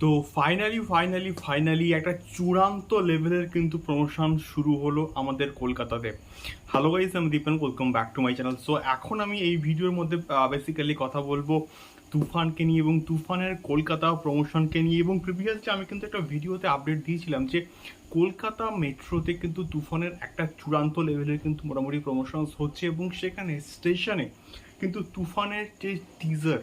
তো finally finally finally একটা চূড়ান্ত লেভেলের কিন্তু প্রমোশন শুরু হলো আমাদের কলকাতাতে। হ্যালো গাইস আমি Dipen welcome back to my channel so এখন আমি এই ভিডিওর মধ্যে বেসিক্যালি কথা বলব তুফানকে নিয়ে এবং তুফানের কলকাতা প্রমোশনকে নিয়ে এবং প্রিভিয়াসলি আমি কিন্তু একটা ভিডিওতে আপডেট দিয়েছিলাম যে কলকাতা মেট্রোতে কিন্তু তুফানের একটা চূড়ান্ত লেভেলের কিন্তু মোটামুটি প্রমোশনস হচ্ছে এবং সেখানে স্টেশনে কিন্তু তুফানের যে টিজার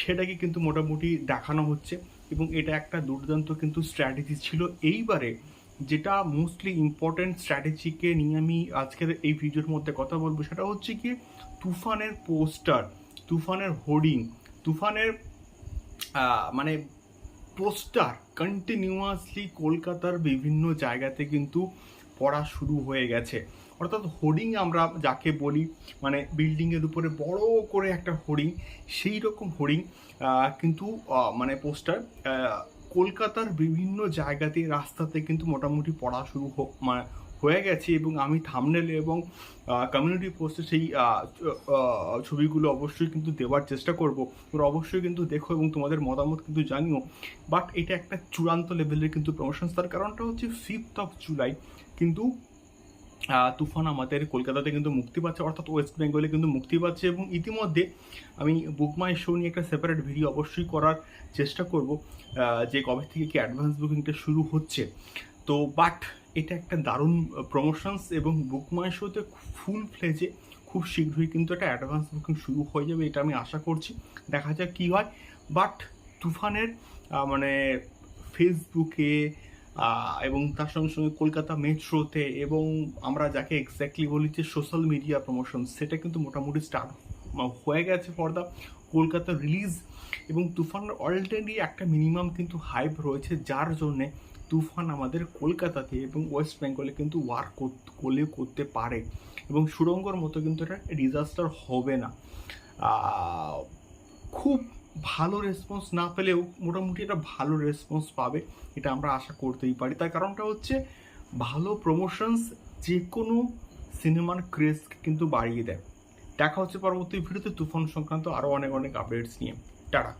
সেটাকে কিন্তু মোটামুটি দেখানো হচ্ছে এবং এটা একটা দুর্দান্ত কিন্তু স্ট্র্যাটেজি ছিল। এইবারে যেটা মোস্টলি ইম্পর্ট্যান্ট স্ট্র্যাটেজিকে নিয়ে আমি আজকের এই ভিডিওর মধ্যে কথা বলব সেটা হচ্ছে কি তুফানের পোস্টার, তুফানের হোর্ডিং, তুফানের মানে পোস্টার কন্টিনিউয়াসলি কলকাতার বিভিন্ন জায়গাতে কিন্তু পড়া শুরু হয়ে গেছে। অর্থাৎ হোর্ডিং আমরা যাকে বলি মানে বিল্ডিংয়ের উপরে বড় করে একটা হোর্ডিং, সেই রকম হোর্ডিং কিন্তু মানে পোস্টার কলকাতার বিভিন্ন জায়গাতে, রাস্তাতে কিন্তু মোটামুটি পড়া শুরু মানে হয়ে গেছে এবং আমি থামনেল এবং কমিউনিটি পোস্টে সেই ছবিগুলো অবশ্যই কিন্তু দেওয়ার চেষ্টা করব। তোমরা অবশ্যই কিন্তু দেখো এবং তোমাদের মতামত কিন্তু জানিও। বাট এটা একটা চূড়ান্ত লেভেলের কিন্তু প্রমোশন তার কারণটা হচ্ছে ফিফথ অফ জুলাই কিন্তু তুফান আমাদের কলকাতাতে কিন্তু মুক্তি পাচ্ছে, অর্থাৎ ওয়েস্ট বেঙ্গলে কিন্তু মুক্তি পাচ্ছে এবং ইতিমধ্যে আমি বুক মাই শো নিয়ে একটা সেপারেট ভিডিও অবশ্যই করার চেষ্টা করব যে কবে থেকে কি অ্যাডভান্স বুকিংটা শুরু হচ্ছে। তো বাট এটা একটা দারুণ প্রমোশনস এবং বুক মাই শোতে ফুল ফ্লেজে খুব শীঘ্রই কিন্তু একটা অ্যাডভান্স বুকিং শুরু হয়ে যাবে এটা আমি আশা করছি। দেখা যাক কী হয়। বাট তুফানের মানে ফেসবুকে এবং তার সঙ্গে সঙ্গে কলকাতা মেট্রোতে এবং আমরা যাকে এক্স্যাক্টলি বলি যে সোশ্যাল মিডিয়া প্রমোশন সেটা কিন্তু মোটামুটি স্টার্ট হয়ে গেছে ফর দ্য কলকাতা রিলিজ এবং তুফানের অলরেডি একটা মিনিমাম কিন্তু হাইপ রয়েছে, যার জন্যে তুফান আমাদের কলকাতাতে এবং ওয়েস্ট বেঙ্গলে কিন্তু ওয়ার্ক করলে করতে পারে এবং সুরঙ্গর মতো কিন্তু এটা ডিজাস্টার হবে না। খুব ভালো রেসপন্স না পেলেও মোটামুটি একটা ভালো রেসপন্স পাবে, এটা আমরা আশা করতেই পারি। তার কারণটা হচ্ছে ভালো প্রমোশনস যে কোনো সিনেমার ক্রেজকে কিন্তু বাড়িয়ে দেয়। দেখা হচ্ছে পরবর্তী ভিডিওতে তুফান সংক্রান্ত আরও অনেক অনেক আপডেটস নিয়ে। টাটা।